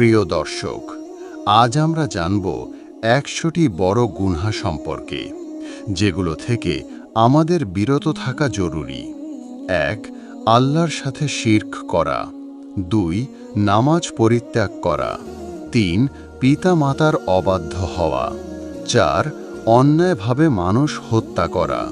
প্রিয় দর্শক, আজ আমরা জানব একশোটি বড় গুনহা সম্পর্কে, যেগুলো থেকে আমাদের বিরত থাকা জরুরি। এক, আল্লাহর সাথে শির্ক করা। দুই, নামাজ পরিত্যাগ করা। তিন পিতা মাতার অবাধ্য হওয়া। চার, অন্যায়ভাবে মানুষ হত্যা করা।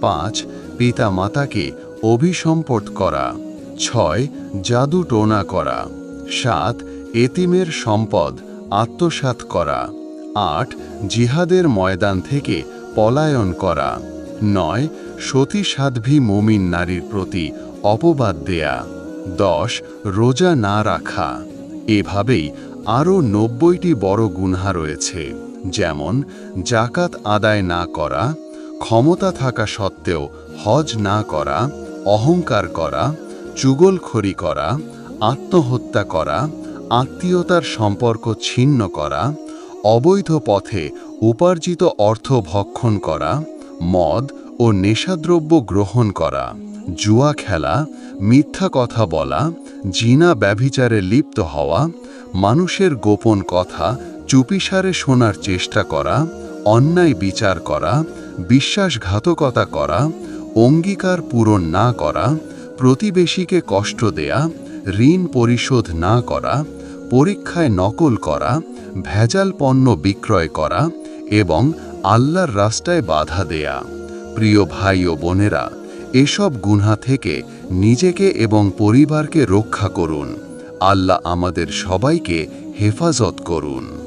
পাঁচ পিতা মাতাকে অভিসম্পদ করা। ছয়, জাদু টোনা করা। সাত এতিমের সম্পদ আত্মসাৎ করা। আট, জিহাদের ময়দান থেকে পলায়ন করা। নয় সতী সাধ্বী মমিন নারীর প্রতি অপবাদ দেয়া। দশ, রোজা না রাখা। এভাবেই আরও নব্বইটি বড় গুনহা রয়েছে। যেমন জাকাত আদায় না করা, ক্ষমতা থাকা সত্ত্বেও হজ না করা, অহংকার করা, চুগলখড়ি করা, আত্মহত্যা করা আত্মীয়তার সম্পর্ক ছিন্ন করা, অবৈধ পথে উপার্জিত অর্থ ভক্ষণ করা, মদ ও নেশাদ্রব্য গ্রহণ করা, জুয়া খেলা, মিথ্যা কথা বলা, জিনা ব্যভিচারে লিপ্ত হওয়া, মানুষের গোপন কথা চুপিসারে শোনার চেষ্টা করা, অন্যায় বিচার করা, বিশ্বাসঘাতকতা করা, অঙ্গীকার পূরণ না করা, প্রতিবেশীকে কষ্ট দেয়া, ঋণ পরিশোধ না করা পরীক্ষায় নকল করা, ভেজাল পণ্য বিক্রয় করা এবং আল্লাহর রাস্তায় বাধা দেয়া। প্রিয় ভাই ও বোনেরা, এসব গুনহা থেকে নিজেকে এবং পরিবারকে রক্ষা করুন। আল্লাহ আমাদের সবাইকে হেফাজত করুন।